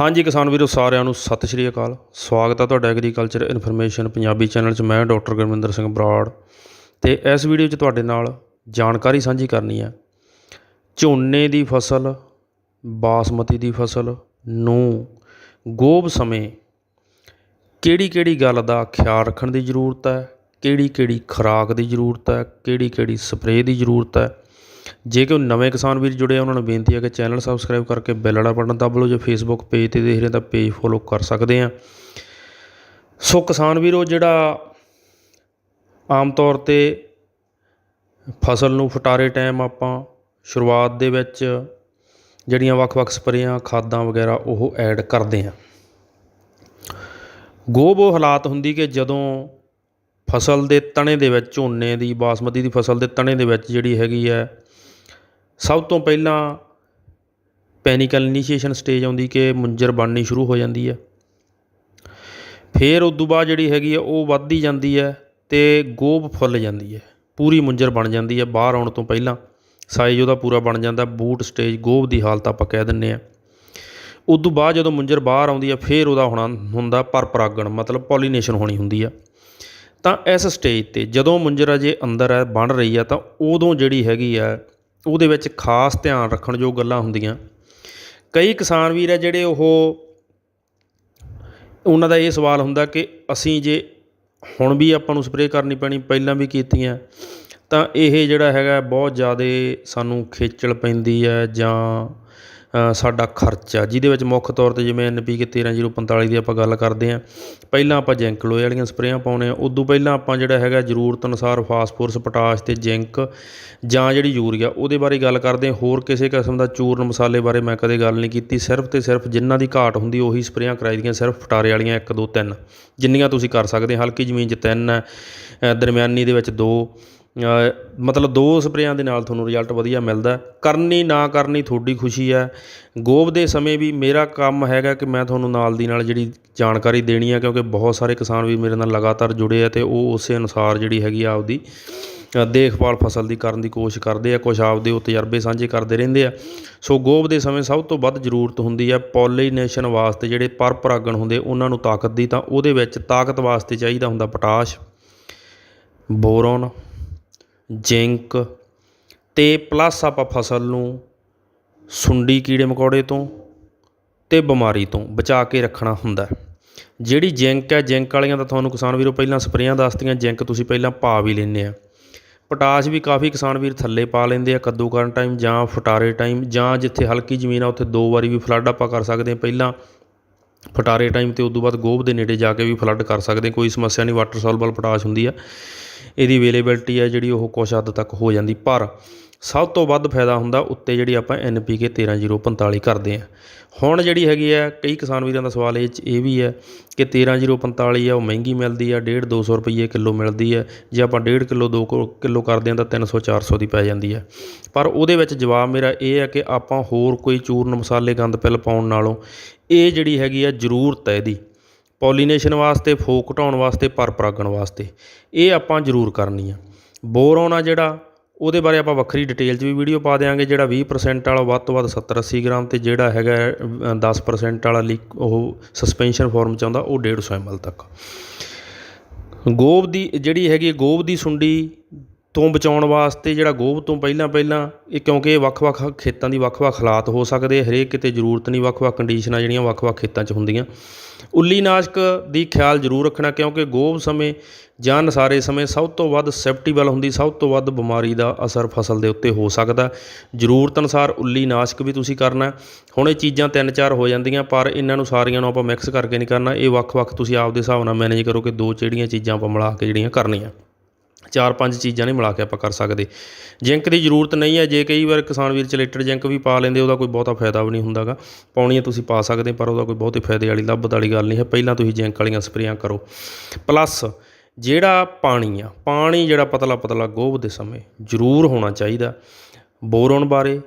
ਹਾਂਜੀ ਕਿਸਾਨ ਵੀਰੋ, ਸਾਰਿਆਂ ਨੂੰ ਸਤਿ ਸ਼੍ਰੀ ਅਕਾਲ। ਸਵਾਗਤ ਹੈ ਤੁਹਾਡਾ ਐਗਰੀਕਲਚਰ ਇਨਫੋਰਮੇਸ਼ਨ ਪੰਜਾਬੀ ਚੈਨਲ 'ਚ। ਮੈਂ ਡਾਕਟਰ ਗੁਰਮਿੰਦਰ ਸਿੰਘ ਬਰਾੜ ਤੇ ਇਸ ਵੀਡੀਓ 'ਚ ਤੁਹਾਡੇ ਨਾਲ ਜਾਣਕਾਰੀ ਸਾਂਝੀ ਕਰਨੀ ਹੈ। ਝੋਨੇ ਦੀ ਫਸਲ, ਬਾਸਮਤੀ ਦੀ ਫਸਲ ਨੂੰ ਗੋਬ ਸਮੇਂ ਕਿਹੜੀ ਕਿਹੜੀ ਗੱਲ ਦਾ ਖਿਆਲ ਰੱਖਣ ਦੀ ਜ਼ਰੂਰਤ ਹੈ? ਕਿਹੜੀ ਕਿਹੜੀ ਖੁਰਾਕ ਦੀ ਜ਼ਰੂਰਤ ਹੈ? ਕਿਹੜੀ ਕਿਹੜੀ ਸਪਰੇਅ ਦੀ ਜ਼ਰੂਰਤ ਹੈ? ਜੇ ਕੋਈ ਨਵੇਂ ਕਿਸਾਨ ਵੀਰ ਜੁੜੇ ਆ, ਉਹਨਾਂ ਨੂੰ ਬੇਨਤੀ ਹੈ ਕਿ ਚੈਨਲ ਸਬਸਕ੍ਰਾਈਬ ਕਰਕੇ ਬੈਲ ਵਾਲਾ ਬਟਨ ਦਬ ਲਓ, ਜੇ ਫੇਸਬੁੱਕ ਪੇਜ ਤੇ ਦੇਖ ਰਹੇ ਤਾਂ ਪੇਜ ਫੋਲੋ ਕਰ ਸਕਦੇ ਆ। ਸੋ ਕਿਸਾਨ ਵੀਰੋ, ਜਿਹੜਾ ਆਮ ਤੌਰ ਤੇ ਫਸਲ ਨੂੰ ਫਟਾਰੇ ਟਾਈਮ ਆਪਾਂ ਸ਼ੁਰੂਆਤ ਦੇ ਵਿੱਚ ਜਿਹੜੀਆਂ ਵੱਖ-ਵੱਖ ਸਪਰੇਆਂ, ਖਾਦਾਂ ਵਗੈਰਾ ਉਹ ਐਡ ਕਰਦੇ ਆ। ਗੋਬ ਉਹ ਹਾਲਾਤ ਹੁੰਦੀ ਕਿ ਜਦੋਂ ਫਸਲ ਦੇ ਤਣੇ ਦੇ ਵਿੱਚ, ਝੋਨੇ ਦੀ, ਬਾਸਮਤੀ ਦੀ ਫਸਲ ਦੇ ਤਣੇ ਦੇ ਵਿੱਚ ਜਿਹੜੀ ਹੈਗੀ ਹੈ ਸਭ ਤੋਂ ਪਹਿਲਾਂ ਪੈਨਿਕਲ ਇਨੀਸ਼ੀਏਸ਼ਨ ਸਟੇਜ ਆਉਂਦੀ ਕਿ ਮੁੰਜਰ ਬਣਨੀ ਸ਼ੁਰੂ ਹੋ ਜਾਂਦੀ ਹੈ। ਫਿਰ ਉਸ ਤੋਂ ਬਾਅਦ ਜਿਹੜੀ ਹੈਗੀ ਆ ਉਹ ਵੱਧਦੀ ਜਾਂਦੀ ਹੈ ਤੇ ਗੋਬ ਫੁੱਲ ਜਾਂਦੀ ਹੈ। ਪੂਰੀ ਮੁੰਜਰ ਬਣ ਜਾਂਦੀ ਹੈ। ਬਾਹਰ ਆਉਣ ਤੋਂ ਪਹਿਲਾਂ ਸਾਈਜ਼ ਉਹਦਾ ਪੂਰਾ ਬਣ ਜਾਂਦਾ, ਬੂਟ ਸਟੇਜ ਗੋਬ ਦੀ ਹਾਲਤ ਆਪਾਂ ਕਹਿ ਦਿੰਨੇ ਆ ਉਸ ਤੋਂ ਬਾਅਦ ਜਦੋਂ ਮੁੰਜਰ ਬਾਹਰ ਆਉਂਦੀ ਹੈ, ਫਿਰ ਉਹਦਾ ਹੋਣਾ ਹੁੰਦਾ ਪਰਪਰਾਗਣ, ਮਤਲਬ ਪੋਲੀਨੇਸ਼ਨ ਹੋਣੀ ਹੁੰਦੀ ਆ ਤਾਂ ਇਸ ਸਟੇਜ ਤੇ ਜਦੋਂ ਮੁੰਜਰ ਅਜੇ ਅੰਦਰ ਹੈ, ਬਣ ਰਹੀ ਆ ਤਾਂ ਉਦੋਂ ਜਿਹੜੀ ਹੈਗੀ ਆ ਉਹਦੇ ਵਿੱਚ ਖਾਸ ਧਿਆਨ ਰੱਖਣ ਯੋਗ ਗੱਲਾਂ ਹੁੰਦੀਆਂ। ਕਈ ਕਿਸਾਨ ਵੀਰ ਆ ਜਿਹੜੇ ਉਹ ਉਹਨਾਂ ਦਾ ਇਹ ਸਵਾਲ ਹੁੰਦਾ ਕਿ ਅਸੀਂ ਜੇ ਹੁਣ ਵੀ ਆਪਾਂ ਨੂੰ ਸਪਰੇਅ ਕਰਨੀ ਪੈਣੀ, ਪਹਿਲਾਂ ਵੀ ਕੀਤੀਆਂ, ਤਾਂ ਇਹ ਜਿਹੜਾ ਹੈਗਾ ਬਹੁਤ ਜ਼ਿਆਦਾ ਸਾਨੂੰ ਖੇਚਲ ਪੈਂਦੀ ਹੈ ਜਾਂ ਸਾਡਾ ਖਰਚਾ, ਜਿਹਦੇ ਵਿੱਚ ਮੁੱਖ ਤੌਰ ਤੇ ਜਿਵੇਂ ਐਨਪੀਕੇ 13045 ਦੀ ਆਪਾਂ ਗੱਲ ਕਰਦੇ ਹਾਂ, ਪਹਿਲਾਂ ਆਪਾਂ ਜਿੰਕ ਲੋਹੇ ਵਾਲੀਆਂ ਸਪਰੇਆਂ ਪਾਉਣੇ ਆ ਉਦੋਂ ਪਹਿਲਾਂ ਆਪਾਂ ਜਿਹੜਾ ਹੈਗਾ ਜ਼ਰੂਰਤ ਅਨੁਸਾਰ ਫਾਸਫੋਰਸ ਪੋਟਾਸ਼ ਤੇ ਜਿੰਕ ਜਾਂ ਜਿਹੜੀ ਯੂਰੀਆ, ਉਹਦੇ ਬਾਰੇ ਗੱਲ ਕਰਦੇ ਹਾਂ। ਹੋਰ ਕਿਸੇ ਕਿਸਮ ਦਾ ਚੂਰਨ ਮਸਾਲੇ ਬਾਰੇ ਮੈਂ ਕਦੇ ਗੱਲ ਨਹੀਂ ਕੀਤੀ, ਸਿਰਫ ਤੇ ਸਿਰਫ ਜਿਨ੍ਹਾਂ ਦੀ ਘਾਟ ਹੁੰਦੀ ਉਹੀ ਸਪਰੇਆਂ ਕਰਾਈ ਦੀਆਂ, ਸਿਰਫ ਫਟਾਰੇ ਵਾਲੀਆਂ 1 2 3 ਜਿੰਨੀਆਂ ਤੁਸੀਂ ਕਰ ਸਕਦੇ ਹਲਕੀ ਜ਼ਮੀਨ 'ਚ 3 ਹੈ ਦਰਮਿਆਨੀ ਦੇ ਵਿੱਚ 2 ਮਤਲਬ ਦੋ ਸਪਰੇਆਂ ਦੇ ਨਾਲ ਤੁਹਾਨੂੰ ਰਿਜ਼ਲਟ ਵਧੀਆ ਮਿਲਦਾ ਕਰਨੀ ਨਾ ਕਰਨੀ ਤੁਹਾਡੀ ਖੁਸ਼ੀ ਹੈ। ਗੋਭ ਦੇ ਸਮੇਂ ਵੀ ਮੇਰਾ ਕੰਮ ਹੈਗਾ ਕਿ ਮੈਂ ਤੁਹਾਨੂੰ ਨਾਲ ਦੀ ਨਾਲ ਜਿਹੜੀ ਜਾਣਕਾਰੀ ਦੇਣੀ ਹੈ, ਕਿਉਂਕਿ ਬਹੁਤ ਸਾਰੇ ਕਿਸਾਨ ਵੀ ਮੇਰੇ ਨਾਲ ਲਗਾਤਾਰ ਜੁੜੇ ਆ ਤੇ ਉਹ ਉਸੇ ਅਨੁਸਾਰ ਜਿਹੜੀ ਹੈਗੀ ਆ ਆਪਦੀ ਦੇਖਭਾਲ ਫਸਲ ਦੀ ਕਰਨ ਦੀ ਕੋਸ਼ਿਸ਼ ਕਰਦੇ ਆ ਕੁਝ ਆਪਦੇ ਉਹ ਤਜਰਬੇ ਸਾਂਝੇ ਕਰਦੇ ਰਹਿੰਦੇ ਆ। ਸੋ ਗੋਭ ਦੇ ਸਮੇਂ ਸਭ ਤੋਂ ਵੱਧ ਜ਼ਰੂਰਤ ਹੁੰਦੀ ਹੈ ਪੋਲੀਨੇਸ਼ਨ ਵਾਸਤੇ ਜਿਹੜੇ ਪਰਪਰਾਗਣ ਹੁੰਦੇ, ਉਹਨਾਂ ਨੂੰ ਤਾਕਤ ਦੀ, ਤਾਂ ਉਹਦੇ ਵਿੱਚ ਤਾਕਤ ਵਾਸਤੇ ਚਾਹੀਦਾ ਹੁੰਦਾ ਪੋਟਾਸ਼, ਬੋਰੋਨ ਜ਼ਿੰਕ ਅਤੇ ਪਲੱਸ ਆਪਾਂ ਫਸਲ ਨੂੰ ਸੁੰਡੀ ਕੀੜੇ ਮਕੌੜੇ ਤੋਂ ਅਤੇ ਬਿਮਾਰੀ ਤੋਂ ਬਚਾ ਕੇ ਰੱਖਣਾ ਹੁੰਦਾ ਜਿਹੜੀ ਜ਼ਿੰਕ ਹੈ, ਜ਼ਿੰਕ ਵਾਲੀਆਂ ਤਾਂ ਤੁਹਾਨੂੰ ਕਿਸਾਨ ਵੀਰੋ ਪਹਿਲਾਂ ਸਪਰੇਆਂ ਦੱਸਤੀਆਂ, ਜ਼ਿੰਕ ਤੁਸੀਂ ਪਹਿਲਾਂ ਪਾ ਵੀ ਲੈਂਦੇ ਆ। ਪੋਟਾਸ਼ ਵੀ ਕਾਫੀ ਕਿਸਾਨ ਵੀਰ ਥੱਲੇ ਪਾ ਲੈਂਦੇ ਆ ਕੱਦੂ ਕਰਨ ਟਾਈਮ ਜਾਂ ਫਟਾਰੇ ਟਾਈਮ ਜਾਂ ਜਿੱਥੇ ਹਲਕੀ ਜ਼ਮੀਨ ਆ, ਉੱਥੇ ਦੋ ਵਾਰੀ ਵੀ ਫਲੱਡ ਆਪਾਂ ਕਰ ਸਕਦੇ ਹਾਂ ਪਹਿਲਾਂ। ਫਟਾਰੇ ਟਾਈਮ ਤੇ ਉਦੋਂ ਬਾਅਦ ਗੋਭ ਦੇ ਨੇੜੇ ਜਾ ਕੇ ਵੀ ਫਲੱਡ ਕਰ ਸਕਦੇ ਕੋਈ ਸਮੱਸਿਆ ਨਹੀਂ ਵਾਟਰ ਸੋਲਬਲ ਪੋਟਾਸ਼ ਹੁੰਦੀ ਆ। ਇਹਦੀ ਅਵੇਲੇਬਿਲਟੀ ਹੈ ਜਿਹੜੀ ਉਹ ਕੁਛ ਹੱਦ ਤੱਕ ਹੋ ਜਾਂਦੀ। ਪਰ ਸਭ ਤੋਂ ਵੱਧ ਫਾਇਦਾ ਹੁੰਦਾ ਉੱਤੇ ਜਿਹੜੀ ਆਪਾਂ NPK 13045 ਕਰਦੇ ਆ। ਹੁਣ ਜਿਹੜੀ ਹੈਗੀ ਆ, ਕਈ ਕਿਸਾਨ ਵੀਰਾਂ ਦਾ ਸਵਾਲ ਇਹ 'ਚ, ਇਹ ਵੀ ਹੈ ਕਿ 13045 ਆ, ਉਹ ਮਹਿੰਗੀ ਮਿਲਦੀ ਆ 1.5 200 ਰੁਪਏ ਕਿਲੋ ਮਿਲਦੀ ਹੈ ਜੇ ਆਪਾਂ 1.5 ਕਿਲੋ 2 ਕਿਲੋ ਕਰਦੇ ਹਾਂ ਤਾਂ 300 400 ਦੀ ਪੈ ਜਾਂਦੀ ਹੈ ਪਰ ਉਹਦੇ ਵਿੱਚ ਜਵਾਬ ਮੇਰਾ ਇਹ ਹੈ ਕਿ ਆਪਾਂ ਹੋਰ ਕੋਈ ਚੂਰਨ ਮਸਾਲੇ ਗੰਦ ਪਿੱਲ ਪਾਉਣ ਨਾਲੋਂ ਇਹ ਜਿਹੜੀ ਹੈਗੀ ਆ ਜ਼ਰੂਰਤ ਹੈ ਇਹਦੀ। ਪੋਲੀਨੇਸ਼ਨ ਵਾਸਤੇ ਫੋਕ ਘਟਾਉਣ ਵਾਸਤੇ ਪਰ ਪਰਾਗਣ ਵਾਸਤੇ। ਇਹ ਆਪਾਂ ਜ਼ਰੂਰ ਕਰਨੀ ਆ। ਬੋਰੋਨ ਆ ਜਿਹੜਾ ਉਹਦੇ ਬਾਰੇ ਆਪਾਂ ਵੱਖਰੀ ਡਿਟੇਲ 'ਚ ਵੀ ਵੀਡੀਓ ਪਾ ਦੇਵਾਂਗੇ ਜਿਹੜਾ 20% ਵਾਲਾ ਵੱਧ ਤੋਂ ਵੱਧ 70 80 ਗ੍ਰਾਮ ਤੇ ਜਿਹੜਾ ਹੈਗਾ ਅ, 10% ਵਾਲਾ ਲੀਕ ਉਹ ਸਸਪੈਂਸ਼ਨ ਫਾਰਮ 'ਚ ਆਉਂਦਾ ਉਹ 150 ml ਤੱਕ। ਗੋਬ ਦੀ ਜਿਹੜੀ ਹੈਗੀ ਹੈ, ਗੋਬ ਦੀ ਸੁੰਡੀ ਤੋਂ ਬਚਾਉਣ ਵਾਸਤੇ ਜਿਹੜਾ ਗੋਭ ਤੋਂ ਪਹਿਲਾਂ ਪਹਿਲਾਂ ਇਹ ਕਿਉਂਕਿ ਇਹ ਵੱਖ-ਵੱਖ ਖੇਤਾਂ ਦੀ ਵੱਖ-ਵੱਖ ਹਾਲਾਤ ਹੋ ਸਕਦੇ ਹਰੇਕ ਕਿਤੇ ਜ਼ਰੂਰਤ ਨਹੀਂ ਵੱਖ-ਵੱਖ ਕੰਡੀਸ਼ਨਾਂ ਜਿਹੜੀਆਂ ਵੱਖ-ਵੱਖ ਖੇਤਾਂ 'ਚ ਹੁੰਦੀਆਂ। ਉੱਲੀ ਨਾਸ਼ਕ ਦੀ ਖਿਆਲ ਜ਼ਰੂਰ ਰੱਖਣਾ ਕਿਉਂਕਿ ਗੋਭ ਸਮੇਂ ਜਾਂ ਨਸਾਰੇ ਸਮੇਂ ਸਭ ਤੋਂ ਵੱਧ ਸੈਪਟੀਬਲ ਹੁੰਦੀ, ਸਭ ਤੋਂ ਵੱਧ ਬਿਮਾਰੀ ਦਾ ਅਸਰ ਫਸਲ ਦੇ ਉੱਤੇ ਹੋ ਸਕਦਾ। ਜ਼ਰੂਰਤ ਅਨੁਸਾਰ ਉੱਲੀ ਨਾਸ਼ਕ ਵੀ ਤੁਸੀਂ ਕਰਨਾ। ਹੁਣ ਇਹ ਚੀਜ਼ਾਂ ਤਿੰਨ ਚਾਰ ਹੋ ਜਾਂਦੀਆਂ, ਪਰ ਇਹਨਾਂ ਨੂੰ ਸਾਰੀਆਂ ਨੂੰ ਆਪਾਂ ਮਿਕਸ ਕਰਕੇ ਨਹੀਂ ਕਰਨਾ। ਇਹ ਵੱਖ-ਵੱਖ ਤੁਸੀਂ ਆਪਦੇ ਹਿਸਾਬ ਨਾਲ ਮੈਨੇਜ ਕਰੋ ਕਿ ਦੋ ਜਿਹੜੀਆਂ ਚੀਜ਼ਾਂ ਆਪਾਂ ਮਿਲਾ ਕੇ ਜਿਹੜੀਆਂ ਕਰਨੀਆਂ। ਚਾਰ ਪੰਜ ਚੀਜ਼ਾਂ ਨਹੀਂ ਮਿਲਾ ਕੇ ਆਪਾਂ ਕਰ ਸਕਦੇ। ਜਿੰਕ ਦੀ ਜ਼ਰੂਰਤ ਨਹੀਂ ਹੈ। ਜੇ ਕਈ ਵਾਰ ਕਿਸਾਨ ਵੀਰ ਚਲੇਟਡ ਜਿੰਕ ਵੀ ਪਾ ਲੈਂਦੇ, ਉਹਦਾ ਕੋਈ ਬਹੁਤਾ ਫਾਇਦਾ ਵੀ ਨਹੀਂ ਹੁੰਦਾਗਾ। ਪਾਉਣੀ ਤੁਸੀਂ ਪਾ ਸਕਦੇ, ਪਰ ਉਹਦਾ ਕੋਈ ਬਹੁਤੇ ਫਾਇਦੇ ਵਾਲੀ ਲੱਭਤ ਵਾਲੀ ਗੱਲ ਨਹੀਂ ਹੈ। ਪਹਿਲਾਂ ਤੁਸੀਂ ਜਿੰਕ ਵਾਲੀਆਂ ਸਪਰੇਆਂ ਕਰੋ। ਪਲੱਸ ਜਿਹੜਾ ਪਾਣੀ ਆ, ਪਾਣੀ ਜਿਹੜਾ ਪਤਲਾ ਪਤਲਾ ਗੋਭ ਦੇ ਸਮੇਂ ਜ਼ਰੂਰ ਹੋਣਾ ਚਾਹੀਦਾ। ਬੋਰਨ ਬਾਰੇ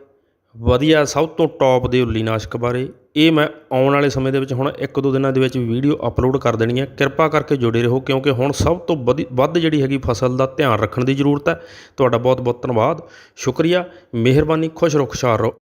ਵਧੀਆ, ਸਭ ਤੋਂ ਟੌਪ ਦੇ ਉੱਲੀ ਨਾਸ਼ਕ ਬਾਰੇ। ਇਹ ਮੈਂ ਆਉਣ ਵਾਲੇ ਸਮੇਂ ਦੇ ਵਿੱਚ, ਹੁਣ ਇੱਕ ਦੋ ਦਿਨਾਂ ਦੇ ਵਿੱਚ ਵੀਡੀਓ ਅਪਲੋਡ ਕਰ ਦੇਣੀ ਹੈ। ਕਿਰਪਾ ਕਰਕੇ ਜੁੜੇ ਰਹੋ, ਕਿਉਂਕਿ ਹੁਣ ਸਭ ਤੋਂ ਵਧੀ- ਵੱਧ ਜਿਹੜੀ ਹੈਗੀ ਫਸਲ ਦਾ ਧਿਆਨ ਰੱਖਣ ਦੀ ਜ਼ਰੂਰਤ ਹੈ। ਤੁਹਾਡਾ ਬਹੁਤ ਬਹੁਤ ਧੰਨਵਾਦ। ਸ਼ੁਕਰੀਆ। ਮਿਹਰਬਾਨੀ। ਖੁਸ਼ ਰਹੋ, ਖੁਸ਼ਹਾਲ ਰਹੋ।